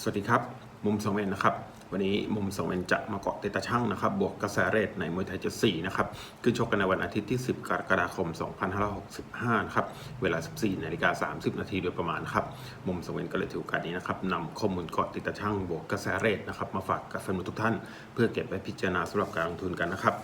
สวัสดีครับ มุมสองเวนนะครับ วันนี้มุมสองเวนจะมาเกาะติดตาช่างนะครับ บวกกระแสเรทในมวยไทยจะ4นะครับขึ้นชกกันในวันอาทิตย์ที่ 10 กรกฎาคม 2565 นะครับ เวลา 14นาฬิกา30 นาทีโดยประมาณครับ มุมสองเวนก็เลยถือโอกาสนี้นะครับนำข้อมูลเกาะติดตาช่างบวกกระแสเรทนะครับ มาฝากกับแฟนมวยทุกท่าน เพื่อเก็บไว้พิจารณาสำหรับการลงทุนกันนะครับ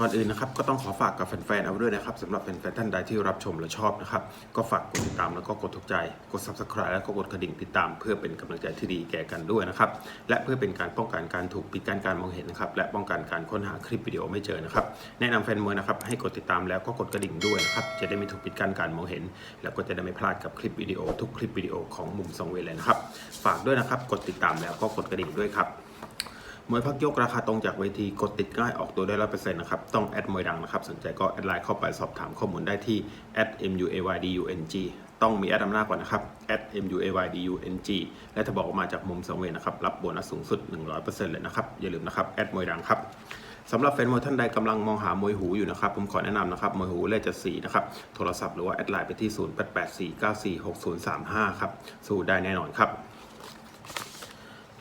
ก่อนอื่นนะครับก็ต้องขอฝากกับแฟนๆเอาไว้ด้วยนะครับสำหรับแฟนๆท่านใดที่รับชมและชอบนะครับ ก็ฝากกดติดตามแล้วก็กดถูกใจ กด subscribe แล้วก็กดกระดิ่งติดตาม เพื่อเป็นกำลังใจที่ดีแก่กันด้วยนะครับ และเพื่อเป็นการป้องกันการถูกปิดการการมองเห็นนะครับ และป้องกันการค้นหาคลิปวิดีโอไม่เจอนะครับ แนะนำแฟนมวยนะครับให้กดติดตามแล้วก็กดกระดิ่งด้วยนะครับ จะได้ไม่ถูกปิดการการมองเห็น แล้วก็จะได้ไม่พลาดกับคลิปวิดีโอทุกคลิปวิดีโอของมุมสองเวเลยนะครับ ฝากด้วยนะครับ กดติดตามแล้วก็กดกระดิ่งด้วยครับ มวยพักยกราคาตรงจากเวทีกดติดง่ายออกตัวได้ร้อยเปอร์เซ็นต์นะครับ ต้องแอดมวยดังนะครับ สนใจก็แอดไลน์เข้าไปสอบถามข้อมูลได้ที่ @muaydung ต้องมีแอดอำนาจก่อนนะครับ @muaydung และถ้าบอกว่ามาจากมุมสองเวยนะครับ รับโบนัสสูงสุด 100%เลยนะครับ อย่าลืมนะครับแอดมวยดังครับสำหรับแฟนมวยท่านใดกำลังมองหามวยหูอยู่นะครับ ผมขอแนะนำนะครับมวยหูเลขจะสีนะครับ โทรศัพท์หรือว่าแอดไลน์ไปที่ 0884946035 ครับ สู้ได้แน่นอนครับ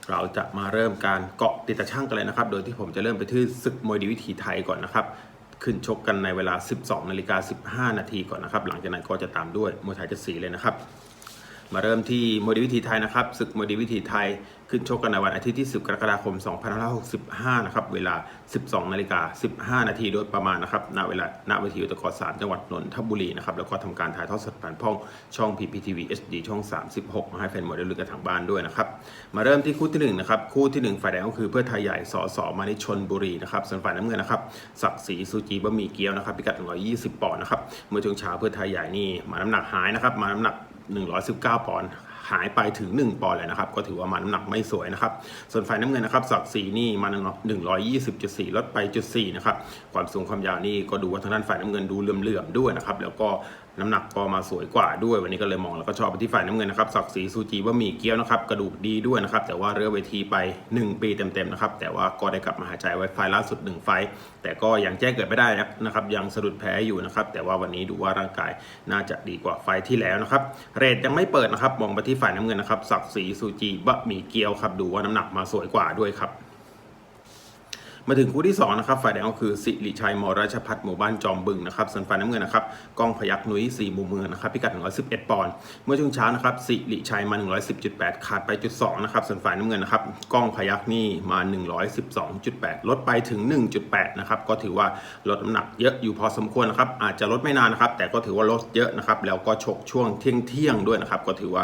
เราจะมาเริ่มการเกาะติดตะช่างกันเลยนะครับ โดยที่ผมจะเริ่มไปที่ศึกมวยดีวิถีไทยก่อนนะครับ ขึ้นชกกันในเวลา 12นาฬิกา15 นาทีก่อนนะครับ หลังจากนั้นก็จะตามด้วยมวยไทยจะสีเลยนะครับ มาเริ่มที่มวยดีวิถีไทยนะครับศึกมวยดีวิถีไทยขึ้นชกกันในวันอาทิตย์ที่ 10 กรกฎาคม 2565 นะครับ เวลา 12 นาฬิกา 15 นาทีโดยประมาณนะครับ ณ เวลา ณเวทีอุตกร3จังหวัดนนทบุรีนะครับ แล้วก็ทำการถ่ายทอดสดผ่านพ่องช่อง PPTV HD ช่อง 36 มาให้แฟนมวยได้รู้กันทางบ้านด้วยนะครับ มาเริ่มที่คู่ที่ 1 นะครับ คู่ที่ 1 ฝ่ายแดงก็คือเพื่อไทยใหญ่ สส มานิชนบุรีนะครับ ส่วนฝ่ายน้ำเงินนะครับ ศักดิ์ศรีซูจีบะหมี่เกี๊ยวนะครับ พิกัด 120 ปอนด์นะครับ เมื่อช่วงเช้าเพื่อไทยใหญ่นี่มาน้ำหนักหายนะครับ มาน้ำหนัก 119 ปอนด์หายไปถึง 1 ปอนด์เลยนะครับ ก็ถือว่ามันน้ำหนักไม่สวยนะครับ ส่วนฝ่ายน้ำเงินนะครับสักสีนี่มา120.4 ลดไปจุด4นะครับ ความสูงความยาวนี่ก็ดูว่าทางด้านฝ่ายน้ำเงินดูเหลื่อมๆด้วยนะครับ แล้วก็ น้ำหนักก็มาสวยกว่าด้วย วันนี้ก็เลยมองแล้วก็ชอบไปที่ฝ่ายน้ำเงินนะครับศักดิ์ศรีซูจีบะหมี่เกี๊ยวนะครับกระดูกดีด้วยนะครับแต่ว่าเรือเวทีไป 1 ปีเต็มๆนะครับแต่ว่าก็ได้กลับมาหายใจไว้ไฟล่าสุด 1 ไฟ แต่ก็ยังแจ้งเกิดไม่ได้นะครับยังสะดุดแพ้อยู่นะครับแต่ว่าวันนี้ดูว่าร่างกายน่าจะดีกว่าไฟที่แล้วนะครับเรทยังไม่เปิดนะครับมองไปที่ฝ่ายน้ำเงินนะครับศักดิ์ศรีซูจีบะหมี่เกี๊ยวครับดูว่าน้ำหนักมาสวยกว่าด้วยครับ มาถึงคู่ที่2นะครับฝ่ายแดงก็คือสิริชัยมรชพัฒน์หมู่บ้านจอมบึงนะครับส่วนฝ่ายน้ำเงินนะครับกล้องพยักหนุ้ย4หมู่เมืองนะครับพิกัด 111 ปอนด์เมื่อช่วงเช้านะครับสิริชัยมา 110.8 ขาดไปจุด2นะครับส่วนฝ่ายน้ำเงินนะครับกล้องพยักนี่มา 112.8 ลดไปถึง 1.8 นะครับก็ถือว่าลดน้ำหนักเยอะอยู่พอสมควรนะครับอาจจะลดไม่นานนะครับแต่ก็ถือว่าลดเยอะนะครับแล้วก็ชกช่วงเที่ยงเที่ยงๆด้วยนะครับก็ถือว่า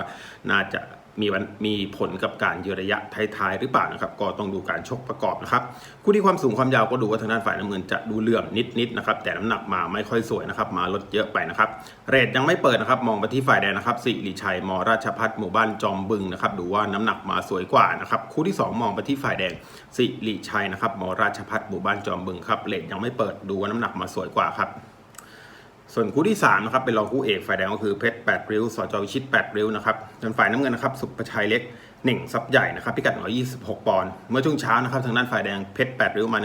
น่าจะ มีวันมีผลกับการยืนระยะท้ายๆหรือเปล่านะครับ ก็ต้องดูการชกประกอบนะครับคู่ที่ความสูงความยาวก็ดูว่าทางด้านฝ่ายน้ำเงินจะดูเหลื่อมนิดๆนะครับแต่น้ำหนักมาไม่ค่อยสวยนะครับมาลดเยอะไปนะครับเรทยังไม่เปิดนะครับมองไปที่ฝ่ายแดงนะครับสิริชัยมราชพัฒน์หมู่บ้านจอมบึงนะครับดูว่าน้ำหนักมาสวยกว่านะครับคู่ที่สองมองไปที่ฝ่ายแดงสิริชัยนะครับมราชพัฒน์หมู่บ้านจอมบึงครับเรทยังไม่เปิดดูว่าน้ำหนักมาสวยกว่าครับ ส่วนคู่ที่3นะครับเป็นรองคู่เอกฝ่ายแดงก็คือเพชร8ริ้วสจวิชิต8ริ้วนะครับส่วนฝ่ายน้ำเงินนะครับสุประชัยเล็กหนึ่งซับใหญ่นะครับพิกัด 126 ปอนด์เมื่อช่วงเช้านะครับทางด้านฝ่ายแดงเพชร8ริ้วมา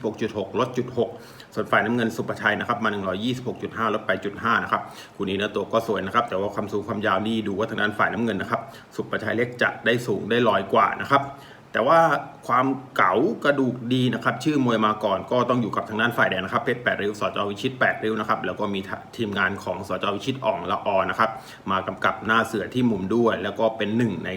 126.6 ลดจุด6ส่วนฝ่ายน้ำเงินสุประชัยนะครับมา 126.5 ลดไปจุด5นะครับคู่นี้เนื้อตัวก็สวยนะครับแต่ว่าความสูงความยาวนี่ดูว่าทางด้านฝ่ายน้ำเงินนะครับสุประชัยเล็กจะได้สูงได้ลอยกว่านะครับ แต่ว่าความเก๋ากระดูกดีนะครับชื่อมวยมาก่อนก็ต้องอยู่กับทางด้านฝ่ายแดงนะครับเพชรแปดริ้วสจวิชิต8ริ้วนะครับแล้วก็มีทีมงานของสจวิชิตอ่องละออนะครับมากำกับหน้าเสือที่มุมด้วย แล้วก็เป็นหนึ่งใน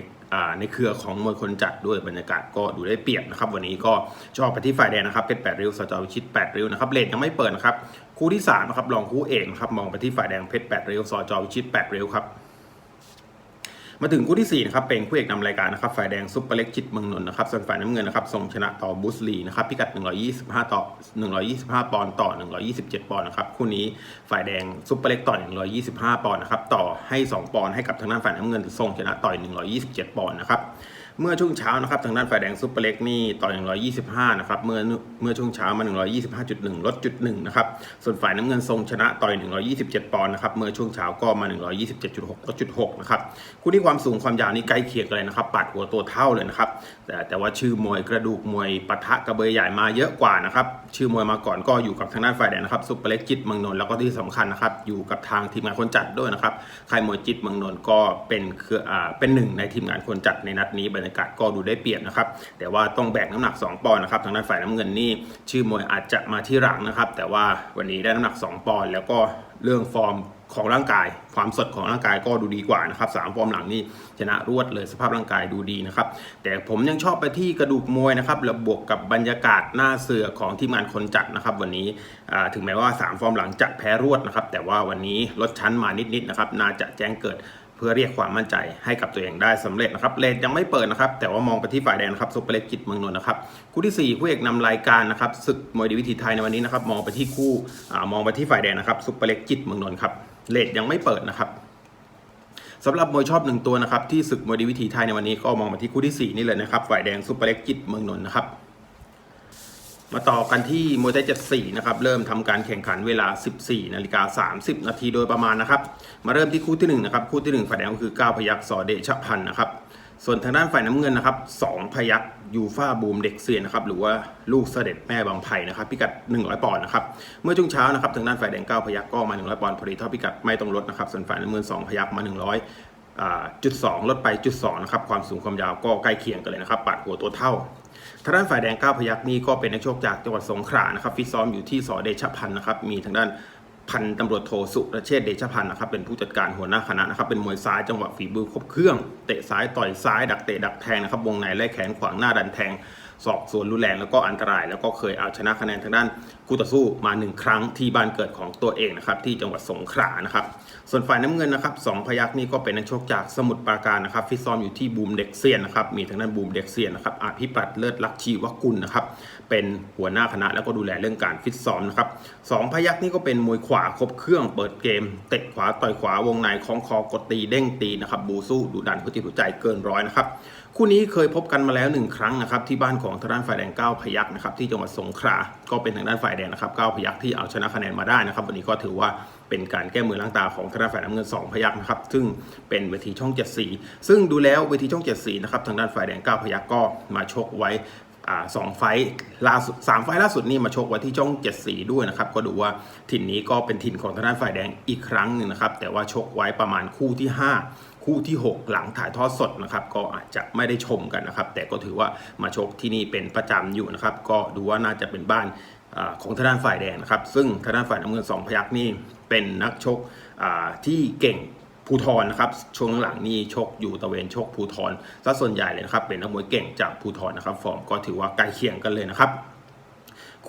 ในเครือของมวยคนจัดด้วยบรรยากาศก็ดูได้เปรียบนะครับ วันนี้ก็ชอบไปที่ฝ่ายแดงนะครับเพชรแปดริ้วสจวิชิต8ริ้วนะครับเลทยังไม่เปิดนะครับคู่ที่3นะครับรองคู่เอกนะครับมองไปที่ฝ่ายแดงเพชรแปดริ้วสจวิชิต8ริ้วครับ มาถึงคู่ที่4นะครับเป็นคู่เอกนำรายการนะครับฝ่ายแดงซุปเปอร์เล็กจิตเมืองนนท์นะครับส่วนฝ่ายน้ำเงินนะครับทรงชนะต่อบุสลีนะครับพิกัด 125 ต่อ 125 ปอนด์ต่อ 127 ปอนด์นะครับคู่นี้ฝ่ายแดงซุปเปอร์เล็กต่อ 125 ปอนด์นะครับต่อให้ 2 ปอนด์ให้กับทางด้านฝ่ายน้ำเงินทรงชนะต่อย127 ปอนด์นะครับ เมื่อช่วงเช้านะครับทางด้านฝ่ายแดงซุปเปอร์เล็กนี่ต่อ 125 นะครับเมื่อเมื่อช่วงเช้ามา 125.1 ลดจุด1นะครับส่วนฝ่ายน้ำเงินทรงชนะต่อย 127 ปอนด์นะครับเมื่อช่วงเช้าก็มา 127.6 ลดจุด6นะครับคู่ที่ความสูงความยาวนี่ใกล้เคียงกันเลยนะครับปัดหัวตัวเท่าเลยนะครับแต่แต่ว่าชื่อมวยกระดูกมวยปะทะกระเบยใหญ่มาเยอะกว่านะครับชื่อมวยมาก่อนก็อยู่กับทางด้านฝ่ายแดงนะครับซุปเปอร์เล็กจิตเมืองนนท์แล้วก็ที่สำคัญนะครับอยู่กับทางทีมงานคนจัดด้วยนะครับใค่ายมวยจิตเมืองนนท์ก็เป็นคืออ่าเป็นหนึ่งในทีมงานคนจัดในนัดนี้รยากาศก็ดูได้เปรียบนะครับ แต่ว่าต้องแบกน้ำหนัก 2 ปอนด์นะครับ ทางด้านฝ่ายน้ำเงินนี่ชื่อมวยอาจจะมาที่หลังนะครับ แต่ว่าวันนี้ได้น้ำหนัก 2 ปอนด์แล้วก็เรื่องฟอร์มของร่างกาย ความสดของร่างกายก็ดูดีกว่านะครับสามฟอร์มหลังนี่ชนะรวดเลยสภาพร่างกายดูดีนะครับ แต่ผมยังชอบไปที่กระดูกมวยนะครับแล้วบวกกับบรรยากาศหน้าเสือของทีมงานคนจัดนะครับ วันนี้ถึงแม้ว่า 3 ฟอร์มหลังจะแพ้รวดนะครับ แต่ว่าวันนี้ลดชั้นมานิดๆนะครับ น่าจะแจ้งเกิด เพื่อเรียกความมั่นใจให้กับตัวเองได้สำเร็จนะครับเลนยังไม่เปิดนะครับ แต่ว่ามองไปที่ฝ่ายแดงนะครับซุปเปอร์เล็กกิจเมืองนนท์นะครับคู่ที่4คู่เอกนำรายการนะครับศึกมวยดีวิถีไทยในวันนี้นะครับมองไปที่คู่อามองไปที่ฝ่ายแดงนะครับซุปเปอร์เล็กกิจเมืองนนท์ครับเลนยังไม่เปิดนะครับสำหรับมวยชอบหนึ่งตัวนะครับที่ศึกมวยดีวิถีไทยในวันนี้ก็มองมาที่คู่ที่ 4 นี่เลยนะครับฝ่ายแดงซุปเปอร์เล็กกิจเมืองนนท์นะครับ มาต่อกันที่มวยไทย74 นะครับ เริ่มทำการแข่งขันเวลา 14 นาฬิกา 30 นาทีโดยประมาณนะครับ มาเริ่มที่คู่ที่ 1 นะครับ คู่ที่ 1 ฝ่ายแดงก็คือ 9 พยักสอเดชพันธ์นะครับ ส่วนทางด้านฝ่ายน้ำเงินนะครับ 2 พยักยูฟ่าบูมเด็กเซียนนะครับ หรือว่าลูกเสด็จแม่บางไผ่นะครับ พิกัด 100 ปอนด์นะครับ เมื่อช่วงเช้านะครับ ทางด้านฝ่ายแดง 9 พยักก็มา 100 ปอนด์พอดีเท่าพิกัดไม่ต้องลดนะครับ ส่วนฝ่ายน้ำเงิน 2 พยักมา 100อ่าจุดสองลดไปจุดสองนะครับความสูงความยาวก็ใกล้เคียงกันเลยนะครับปัดหัวตัวเท่า ทางด้านฝ่ายแดงก้าพยักนี่ก็เป็นนักชกจากจังหวัดสงขลานะครับฟิตซ้อมอยู่ที่สอเดชพันธ์นะครับมีทางด้านพันตำรวจโทสุรเชษเดชพันธ์นะครับเป็นผู้จัดการหัวหน้าคณะนะครับเป็นมวยซ้ายจังหวะฝีมือครบเครื่องเตะซ้ายต่อยซ้ายดักเตะดักแทงนะครับวงในไล่แขนขวางหน้าดันแทงศอกส่วนรุนแรงแล้วก็อันตราย แล้วก็เคยเอาชนะคะแนนทางด้านคู่ต่อสู้มาหนึ่งครั้งที่บ้านเกิดของตัวเองนะครับที่จังหวัดสงขลานะครับ ส่วนฝ่ายน้ำเงินนะครับสองพยักนี่ก็เป็นนักชกจากสมุทรปราการนะครับฟิตซ้อมอยู่ที่บูมเด็กเซียนนะครับมีทางด้านบูมเด็กเซียนนะครับอภิปัตเลิศลักชีวกุลนะครับเป็นหัวหน้าคณะแล้วก็ดูแลเรื่องการฟิตซ้อมนะครับสองพยักนี่ก็เป็นมวยขวาครบเครื่องเปิดเกมเตะขวาต่อยขวาวงในคล้องคอกดตีเด้งตีนะครับบูสู้ดุดันพุทธิหัวใจเกินร้อยนะครับคู่นี้เคยพบกันมาแล้วหนึ่งครั้งนะครับที่บ้านของทางด้านฝ่ายแดงเก้าพยักนะครับที่จังหวัดสงขลาก็เป็นทางด้านฝ่ายแดงนะครับเก้าพยักที่เอาชนะคะแนนมาได้นะครับวันนี้ก็ถือว่า เป็นการแก้มือล้างตาของทางด้านฝ่ายน้ำเงิน 2 พยักนะครับ ซึ่งเป็นเวทีช่องเจ็ดสี ซึ่งดูแล้วเวทีช่องเจ็ดสีนะครับ ทางด้านฝ่ายแดงเก้าพยักก็มาชกไว้อ่าสองไฟท์ล่าสุดสามไฟท์ล่าสุดนี่มาชกไว้ที่ช่องเจ็ดสีด้วยนะครับ ก็ดูว่าถิ่นนี้ก็เป็นถิ่นของทางด้านฝ่ายแดงอีกครั้งหนึ่งนะครับ แต่ว่าชกไว้ประมาณคู่ที่ 5คู่ที่ 6 หลังถ่ายทอดสดนะครับก็อาจจะไม่ได้ชมกันนะครับ แต่ก็ถือว่ามาชกที่นี่เป็นประจำอยู่นะครับ ก็ดูว่าน่าจะเป็นบ้าน ของทางด้านฝ่ายแดงนะครับ ซึ่งทางด้านฝ่ายน้ำเงินสองพยักนี่เป็นนักชกที่เก่งภูทรนะครับช่วงหลังนี่ชกอยู่ตะเวนชกภูทรซะส่วนใหญ่เลยนะครับเป็นนักมวยเก่งจากภูทรนะครับฟอร์มก็ถือว่าใกล้เคียงกันเลยนะครับ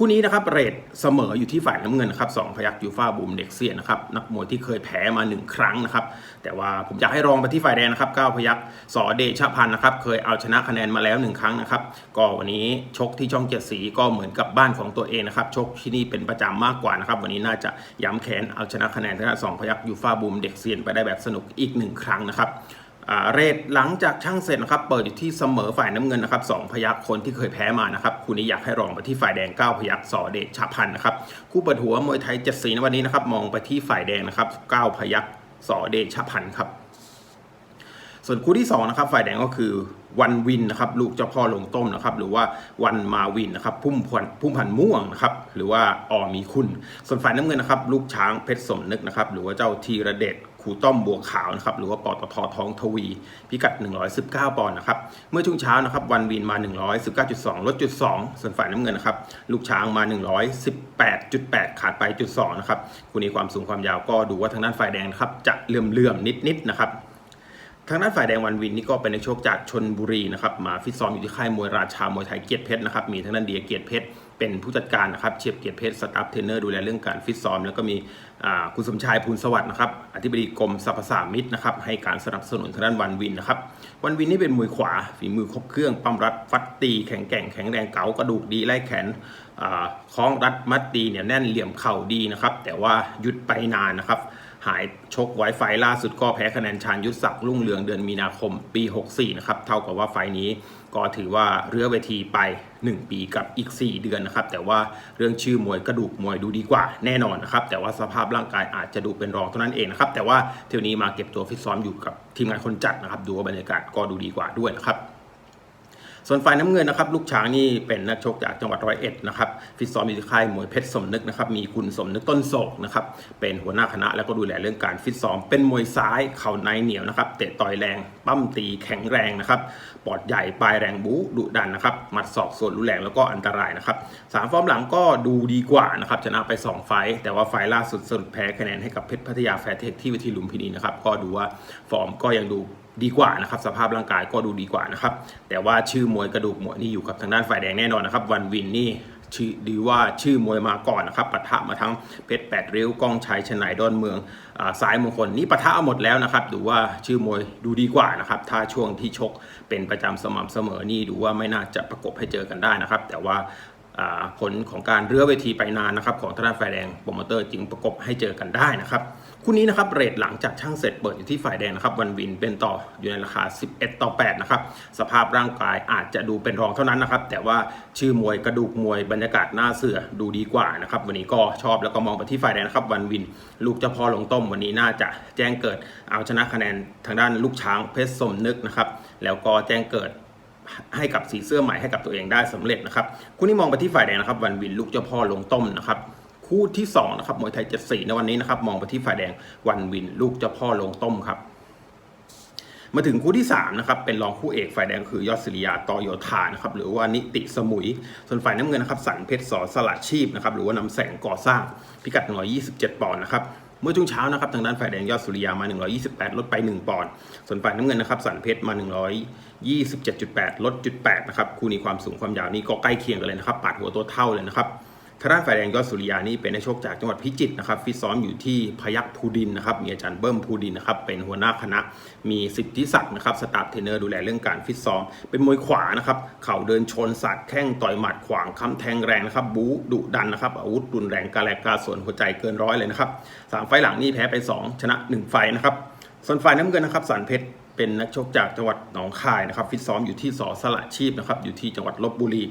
คู่นี้นะครับเรทเสมออยู่ที่ฝ่ายน้ำเงินนะครับสองพยักยูฟาบูมเด็กเซียนนะครับนักมวยที่เคยแพ้มา 1 ครั้งนะครับแต่ว่าผมอยากให้รองไปที่ฝ่ายแดงนะครับก้าวพยักสอเดชพันธ์นะครับเคยเอาชนะคะแนนมาแล้ว 1 ครั้งนะครับก็วันนี้ชกที่ช่องเจ็ดสีก็เหมือนกับบ้านของตัวเองนะครับชกที่นี่เป็นประจำมากกว่านะครับวันนี้น่าจะย้ำแค้นเอาชนะคะแนนทางด้านสองพยักยูฟาบูมเด็กเซียนไปได้แบบสนุกอีกหนึ่งครั้งนะครับ เรทหลังจากช่างเสร็จนะครับเปิดอยู่ที่เสมอฝ่ายน้ำเงินนะครับสองพยักคนที่เคยแพ้มานะครับคู่นี้อยากให้รองไปที่ฝ่ายแดง 9 พยักสอเดชชาพันธ์นะครับคู่เปิดหัวมวยไทยเจ็ดสีในวันนี้นะครับมองไปที่ฝ่ายแดงนะครับ9พยักสอเดชชาพันธ์ครับส่วนคู่ที่2นะครับฝ่ายแดงก็คือวันวินนะครับลูกเจ้าพ่อลงต้มนะครับหรือว่าวันมาวินนะครับพุ่มพันธุ์พุ่มพันธุ์ม่วงนะครับหรือว่าออมีคุณ ส่วนฝ่ายน้ำเงินนะครับลูกช้างเพชรสมนึกนะครับหรือว่าเจ้าทีระเดช ครูต้อมบัวขาวนะครับหรือว่าปตททองทวี พิกัด 119 ปอนด์นะครับเมื่อช่วงเช้านะครับวันวินมา 119.2 ลดจุด 2 ส่วนฝ่ายน้ำเงินนะครับลูกช้างมา 118.8 ขาดไปจุด 2 นะครับคู่นี้ความสูงความยาวก็ดูว่าทางด้านฝ่ายแดงนะครับจะเลื่อมเลื่อมนิดๆนนะครับทางด้านฝ่ายแดงวันวินนี่ก็เป็นนักชกจากชนบุรีนะครับมาฟิตซ้อมอยู่ที่ค่ายมวยราชามวยไทยเกียรติเพชรนะครับมีทางด้านเดียเกียรติเพชร เป็นผู้จัดการนะครับเชียบเกียรติเพชรสตาฟเทรนเนอร์ดูแลเรื่องการฟิตซ้อม แล้วก็มีคุณสมชายภูลสวัสดิ์นะครับอธิบดีกรมสรรพสามิตนะครับให้การสนับสนุนทางด้านวันวินนะครับวันวินนี่เป็นมวยขวาฝีมือครบเครื่องปั้มรัดฟัดตีแข็งแกร่งแข็งแรงเก๋ากระดูกดีไล่แขนคล้องรัดมัดตีเนี่ยแน่นเหลี่ยมเข่าดีนะครับแต่ว่าหยุดไปนานนะครับหายชกไว้ไฟล่าสุดก็แพ้คะแนนชาญยุทธศักดิ์รุ่งเรืองเดือนมีนาคมปี 64นะครับเท่ากับว่าไฟนี้ ก็ถือว่าเรือเวทีไป 1 ปีกับอีก 4 เดือนนะครับ แต่ว่าเรื่องชื่อมวยกระดูกมวยดูดีกว่าแน่นอนนะครับ แต่ว่าสภาพร่างกายอาจจะดูเป็นรองเท่านั้นเองนะครับ แต่ว่าเที่ยวนี้มาเก็บตัวฟิตซ้อมอยู่กับทีมงานคนจัดนะครับ ดูว่าบรรยากาศก็ดูดีกว่าด้วยนะครับส่วนฝ่ายน้ำเงินนะครับลูกช้างนี่เป็นนักชกจากจังหวัดร้อยเอ็ดนะครับฟิตซ้อมอยู่ที่ค่ายมวยเพชรสมนึกนะครับมีคุณสมนึกต้นโศกนะครับเป็นหัวหน้าคณะแล้วก็ดูแลเรื่องการฟิตซ้อมเป็นมวยซ้ายเข่าในเหนียวนะครับเตะต่อยแรง ปั้มตีแข็งแรงนะครับปอดใหญ่ปลายแรงบู๊ดุดันนะครับหมัดศอกส่วนรุนแรงแล้วก็อันตรายนะครับสามฟอร์มหลังก็ดูดีกว่านะครับชนะไป 2 ไฟแต่ว่าไฟล่าสุดสรุปแพ้คะแนนให้กับเพชรพัทยาแฟร์เทคที่เวิธีลุมพินีนะครับก็ดูว่าฟอร์มก็ยังดูดีกว่านะครับสภาพร่างกายก็ดูดีกว่านะครับแต่ว่าชื่อมวยกระดูกมวยนี่อยู่กับทางด้านฝ่ายแดงแน่นอนนะครับวันวินนี่ ชื่อดีว่าชื่อมวยมาก่อนนะครับปะทะมาทั้งเพชรแปดริ้วก้องชัยชนายดอนเมืองอสายมงคลนี่ปะทะเอาหมดแล้วนะครับ ดูว่าชื่อมวยดูดีกว่านะครับถ้าช่วงที่ชกเป็นประจำสม่ำเสมอนี่ดูว่าไม่น่าจะประกบให้เจอกันได้นะครับ แต่ว่าผลของการเรื้อเวทีไปนานนะครับ ของทางด้านฝ่ายแดงโปรโมเตอร์จึงประกบให้เจอกันได้นะครับ คู่นี้นะครับเรทหลังจากช่างเสร็จเปิดอยู่ที่ฝ่ายแดงนะครับวันวินเป็นต่ออยู่ในราคา 11 ต่อ 8 นะครับ สภาพร่างกายอาจจะดูเป็นรองเท่านั้นนะครับ แต่ว่าชื่อมวยกระดูกมวยบรรยากาศหน้าเสือดูดีกว่านะครับ วันนี้ก็ชอบแล้วก็มองไปที่ฝ่ายแดงนะครับวันวิน ลูกเจ้าพ่อลงต้มวันนี้น่าจะแจ้งเกิดเอาชนะคะแนนทางด้านลูกช้างเพชรสมนึกนะครับแล้วก็แจ้งเกิดให้กับสีเสื้อใหม่ให้กับตัวเองได้สำเร็จนะครับคู่นี้มองไปที่ฝ่ายแดงนะครับวันวินลูกเจ้าพ่อลงต้มนะครับ คู่ที่สองนะครับมวยไทยเจ็ดสีในวันนี้นะครับมองไปที่ฝ่ายแดงวันวิน ลูกเจ้าพ่อลงต้มครับ มาถึงคู่ที่3นะครับเป็นรองคู่เอกฝ่ายแดงคือยอดศิริยาตอโยธานะครับหรือว่านิติสมุย ส่วนฝ่ายน้ำเงินนะครับสันเพชรสอสละชีพนะครับหรือว่านำแสงก่อสร้าง พิกัด 127 ปอนด์นะครับเมื่อช่วงเช้านะครับทางด้านฝ่ายแดงยอดสุริยามา 128 ลดไป 1 ปอนด์ ส่วนฝ่ายน้ำเงินนะครับสันเพชรมา 127.8 ลดจุด8นะครับ คู่นี้ความสูงความยาวนี่ก็ใกล้เคียงกันเลยนะครับปาดหัวตัวเท่าเลยนะครับ ทางด้านฝ่ายแดงยอดสุริยานี่เป็นนักชกจากจังหวัดพิจิตรนะครับฟิตซ้อมอยู่ที่พยัคฆ์ภูดินนะครับมีอาจารย์เบิ้มภูดินนะครับเป็นหัวหน้าคณะมีสิทธิศักดิ์นะครับสตาฟเทรนเนอร์ดูแลเรื่องการฟิตซ้อม เป็นมวยขวานะครับเข่าเดินชนสัดแข้งต่อยหมัดขวางค้ำแทงแรงนะครับบู๊ดุดันนะครับอาวุธรุนแรงกาแลกกาส่วนหัวใจเกินร้อยเลยนะครับสามไฟหลังนี่แพ้ไป 2 ชนะ 1 ไฟนะครับส่วนฝ่ายน้ำเงินนะครับสันเพชร เป็นนักชกจากจังหวัดหนองคายนะครับฟิตซ้อมอยู่ที่สอสละชีพนะครับอยู่ที่จังหวัดลบบุรี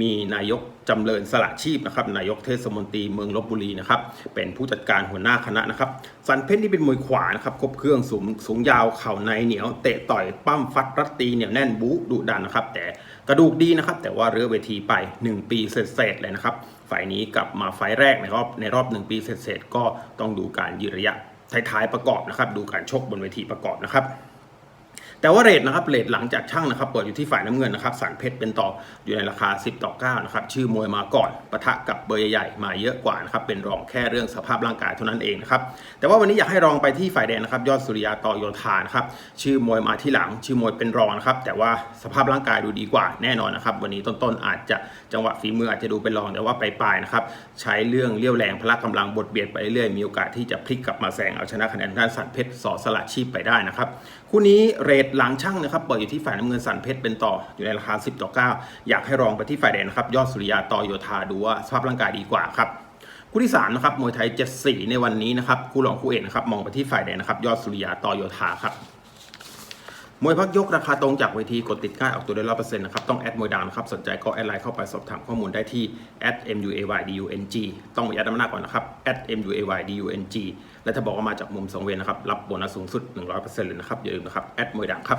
มีนายกจำเริญสละชีพนะครับนายกเทศมนตรีเมืองลบบุรีนะครับเป็นผู้จัดการหัวหน้าคณะนะครับสันเพชรนี่เป็นมวยขวานะครับครบเครื่องสูงสูงยาวเข่าในเหนียวเตะต่อยปั้มฟัดรัดตีเหนียวแน่นบู๊ดุดันนะครับ แต่กระดูกดีนะครับแต่ว่าเรือเวทีไป 1 ปีเศษๆเลยนะครับฝ่ายนี้กลับมาไฟแรกในรอบในรอบ 1 ปีเศษๆก็ต้องดูการยืนระยะท้ายๆประกอบนะครับ ดูการชกบนเวทีประกอบนะครับ แต่ว่าเรทนะครับเรทหลังจากช่างนะครับ เปิดอยู่ที่ฝ่ายน้ำเงินนะครับสันเพชรเป็นต่ออยู่ในราคา 10 ต่อ9นะครับชื่อมวยมาก่อนปะทะกับเบอร์ใหญ่มาเยอะกว่านะครับเป็นรองแค่เรื่องสภาพร่างกายเท่านั้นเองนะครับแต่ว่าวันนี้อยากให้รองไปที่ฝ่ายแดงนะครับยอดสุริยาต่อโยธานะครับชื่อมวยมาที่หลัง ชื่อมวยเป็นรองนะครับแต่ว่าสภาพร่างกายดูดีกว่าแน่นอนนะครับวันนี้ต้นๆอาจจะจังหวะฝีมืออาจจะดูเป็นรองแต่ว่าปลายๆนะครับใช้เรื่องเลี้ยวแรงพละกำลังบดเบียดไปเรื่อยมีโอกาสที่จะพลิกกลับมาแซงเอาชนะคะแนนด้านสันเพชรสอสละชีพไปได้นะครับคู่นี้เรทหลังช่างนะครับเปิดอยู่ที่ฝ่ายน้ำเงินสันเพชรเป็นต่ออยู่ในราคา 10 ต่อ 9 อยากให้รองไปที่ฝ่ายแดงนะครับ ยอดสุริยาต่อโยธาดูว่าสภาพร่างกายดีกว่าครับคู่ที่3นะครับมวยไทย7สีในวันนี้นะครับคู่รองคู่เอกนะครับมองไปที่ฝ่ายแดงนะครับ ยอดสุริยาต่อโยธาครับมวยพักยกราคาตรงจากเวทีกดติดง่ายออกตัวได้ร้อยเปอร์เซ็นต์นะครับ ต้องแอดมวยดังนะครับ สนใจก็แอดไลน์เข้าไปสอบถามข้อมูลได้ที่ @muaydung ต้องยัดน้ำหน้าก่อนนะครับ @muaydung และถ้าบอกว่ามาจากมุมสองเวนนะครับ รับโบนัสสูงสุด 100%เลยนะครับ อย่าลืมนะครับ แอดมวยดังครับ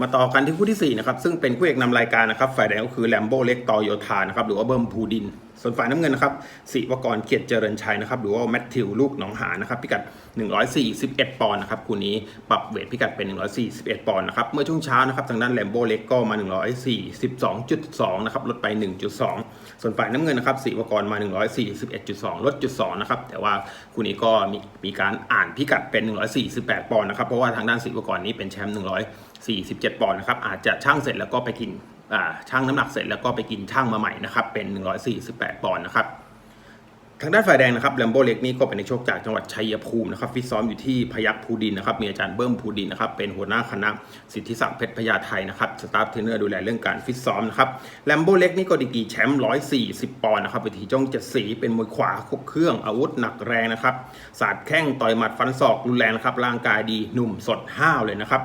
มาต่อกันที่คู่ที่ 4 นะครับ ซึ่งเป็นคู่เอกนำรายการนะครับ ฝ่ายแดงก็คือแลมโบ้เล็กตอโยธานะครับ หรือว่าเบิ้มภูดิน ส่วนฝ่ายน้ำเงินนะครับสิวกรเกียรติเจริญชัยนะครับ หรือว่าแมทธิวลูกหนองหานะครับ พิกัด 141 ปอนด์นะครับ คู่นี้ปรับเวทพิกัดเป็น 141 ปอนด์นะครับ เมื่อช่วงเช้านะครับ ทางด้านแลมโบ้เล็กก็มา 142.2 นะครับ ลดไป 1.2 ส่วนฝ่ายน้ำเงินนะครับสีวกรมา 141.2 ลดจุด2นะครับ แต่ว่าคู่นี้ก็มีมีการอ่านพิกัดเป็น 148 ปอนด์นะครับ เพราะว่าทางด้านสีวกรนี้เป็นแชมป์ 147 ปอนด์นะครับ อาจจะช่างเสร็จแล้วก็ไปกินช่างน้ำหนักเสร็จแล้วก็ไปกินช่างมาใหม่นะครับ เป็น 148 ปอนด์นะครับ ทางด้านฝ่ายแดงนะครับแลมโบเล็กนี่ก็เป็นในโชคจากจังหวัดชัยภูมินะครับฟิตซ้อมอยู่ที่พยัคฆ์ภูดินนะครับมีอาจารย์เบิ้มภูดินนะครับเป็นหัวหน้าคณะสิทธิศักดิ์เพชรพญาไทยนะครับสตาฟเทรนเนอร์ดูแลเรื่องการฟิตซ้อมนะครับแลมโบเล็กนี่ก็ดีกีแชมป์140 ปอนด์นะครับเวทีจ้องเจ็ดสีเป็นมวยขวาครบเครื่องอาวุธหนักแรงนะครับสาดแข้งต่อยหมัดฟันศอกรุนแรงนะครับร่างกายดีหนุ่มสดห้าวเลยนะครับ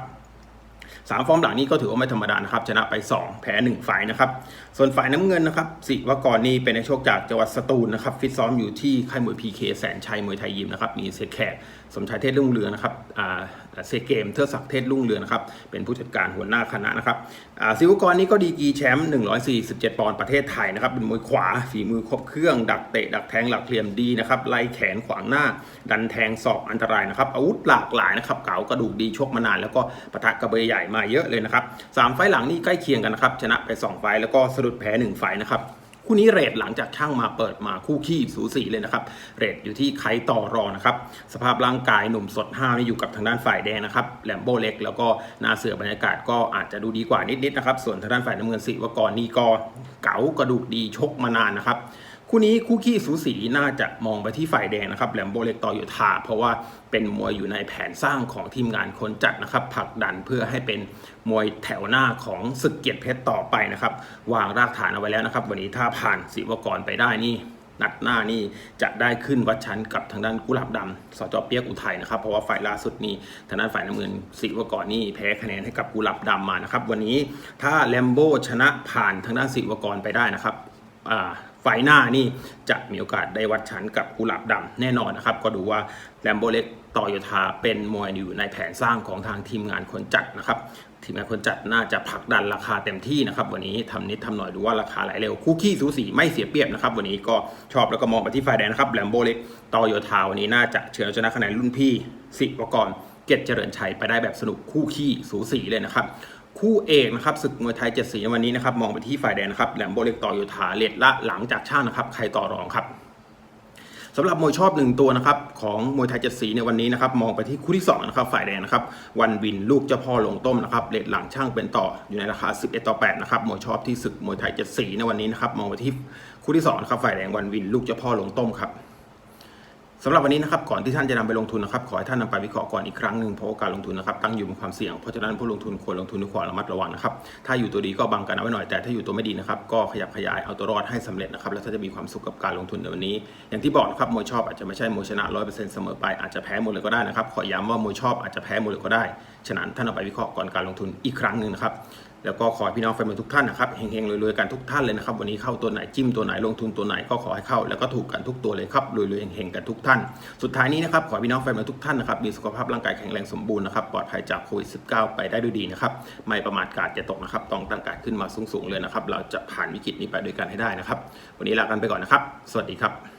สามฟอร์มหลังนี้ก็ถือว่าไม่ธรรมดานะครับชนะไป 2 แพ้1ฝ่ายนะครับ ส่วนฝ่ายน้ำเงินนะครับสิวกรนี่เป็นนักชกจากจังหวัดสตูลนะครับฟิตซ้อมอยู่ที่ค่ายมวยพีเคแสนชัยมวยไทยยิมนะครับมีเสกแขกสมชายเทศรุ่งเรืองนะครับอ่าเซเกมเทอศักดิ์เทศรุ่งเรืองนะครับเป็นผู้จัดการหัวหน้าคณะนะครับอ่าศิวกรนี่ก็ดีกีแชมป์147 ปอนด์ประเทศไทยนะครับเป็นมวยขวาฝีมือครบเครื่อง ดักเตะดักแทงหลักเหลี่ยมดีนะครับไล่แขนขวางหน้า ดันแทงศอกอันตรายนะครับอาวุธหลากหลายนะครับเก๋ากระดูกดีชกมานานแล้วก็ปะทะกระเบยใหญ่มาาเยอะเลยนะครับสามไฟหลังนี่ใกล้เคียงกันนะครับชนะไป 2 ไฟแล้วก็สะดุดแพ้ 1 ไฟนะครับคู่นี้เรทหลังจากช่างมาเปิดมาคู่ขี้สูสีเลยนะครับ เรทอยู่ที่ใคต่อรองนะครับ สภาพร่างกายหนุ่มสดห้าวนี่อยู่กับทางด้านฝ่ายแดงนะครับแลมโบเล็กแล้วก็นาเสือบรรยากาศก็อาจจะดูดีกว่านิดๆนะครับ ส่วนทางด้านฝ่ายน้ำเงินสิวกรนี่ก็เก๋ากระดูกดีชกมานานนะครับ คู่นี้คู่ขี้สูสีน่าจะมองไปที่ฝ่ายแดงนะครับแหลมโบเล็กต่ออยู่ทาเพราะว่าเป็นมวยอยู่ในแผนสร้างของทีมงานคนจัดนะครับผลักดันเพื่อให้เป็นมวยแถวหน้าของศึกเกียรติเพชรต่อไปนะครับวางรากฐานเอาไว้แล้วนะครับ วันนี้ถ้าผ่านศิวกรไปได้นี่นัดหน้านี่จะได้ขึ้นวัดชั้นกับทางด้านกุหลาบดำสจเปียกอุทัยนะครับ เพราะว่าฝ่ายล่าสุดนี้ทางด้านฝ่ายน้ำเงินศิวกรนี่แพ้คะแนนให้กับกุหลาบดำมานะครับ วันนี้ถ้าแลมโบชนะผ่านทางด้านศิวกรไปได้นะครับอ่า ไฟหน้านี่จะมีโอกาสได้วัดชั้นกับกุหลาบดำแน่นอนนะครับ ก็ดูว่าแลมโบเล็กต่อโยธาเป็นมวยอยู่ในแผนสร้างของทางทีมงานคนจัดนะครับ ทีมงานคนจัดน่าจะผลักดันราคาเต็มที่นะครับ วันนี้ทำนิดทำหน่อยดูว่าราคาไหลเร็วคู่ขี้สูสีไม่เสียเปรียบนะครับ วันนี้ก็ชอบแล้วก็มองไปที่ฝ่ายแดงนะครับแลมโบเล็กต่อโยธาวันนี้น่าจะเฉือนชนะคะแนนรุ่นพี่สิวกรเกียรติเจริญชัยไปได้แบบสนุกคู่ขี้สูสีเลยนะครับ คู่เอกนะครับศึกมวยไทยเจ็ดสีในวันนี้นะครับมองไปที่ฝ่ายแดงนะครับแหลมโบเล็กต่อโยธาเลดละหลังจากช่างนะครับใครต่อรองครับสำหรับมวยชอบหนึ่งตัวนะครับของมวยไทยเจ็ดสีในวันนี้นะครับมองไปที่คู่ที่สองนะครับฝ่ายแดงนะครับวันวินลูกเจ้าพ่อลงต้มนะครับเลดหลังช่างเป็นต่ออยู่ในราคา 11 ต่อ8นะครับมวยชอบที่ศึกมวยไทยเจ็ดสีในวันนี้นะครับมองไปที่คู่ที่สองนะครับฝ่ายแดงวันวินลูกเจ้าพ่อลงต้มครับ สำหรับวันนี้นะครับก่อนที่ท่านจะนำไปลงทุนนะครับขอให้ท่านนำไปวิเคราะห์ก่อนอีกครั้งหนึ่งเพราะการลงทุนนะครับตั้งอยู่บนความเสี่ยงเพราะฉะนั้นผู้ลงทุนควรลงทุนด้วยความระมัดระวังนะครับถ้าอยู่ตัวดีก็บังกันเอาไว้หน่อยแต่ถ้าอยู่ตัวไม่ดีนะครับก็ขยับขยายเอาตัวรอดให้สำเร็จนะครับแล้วท่านจะมีความสุขกับการลงทุนในวันนี้ อย่างที่บอกนะครับมวยชอบอาจจะไม่ใช่มวยชนะร้อยเปอร์เซ็นต์เสมอไปอาจจะแพ้หมดเลยก็ได้นะครับขอย้ำว่ามวยชอบอาจจะแพ้หมดเลยก็ได้ ฉะนั้นท่านเอาไปวิเคราะห์ก่อนการลงทุนอีกครั้งหนึ่งนะครับแล้วก็ขอพี่น้องแฟนบอลทุกท่านนะครับเฮงๆรวยๆกันทุกท่านเลยนะครับวันนี้เข้าตัวไหนจิ้มตัวไหนลงทุนตัวไหนก็ขอให้เข้า แล้วก็ถูกกันทุกตัวเลยครับรวยๆเฮงๆกันทุกท่าน สุดท้ายนี้นะครับขอพี่น้องแฟนบอลทุกท่านนะครับมีสุขภาพร่างกายแข็งแรงสมบูรณ์นะครับปลอดภัยจากโควิด -19 ไปได้ด้วยดีนะครับไม่ประมาทกาดจะตกนะครับต้องตั้งการขึ้นมาสูงๆเลยนะครับเราจะผ่านวิกฤตนี้ไปด้วยกันให้ได้นะครับ วันนี้ลากันไปก่อนนะครับ สวัสดีครับ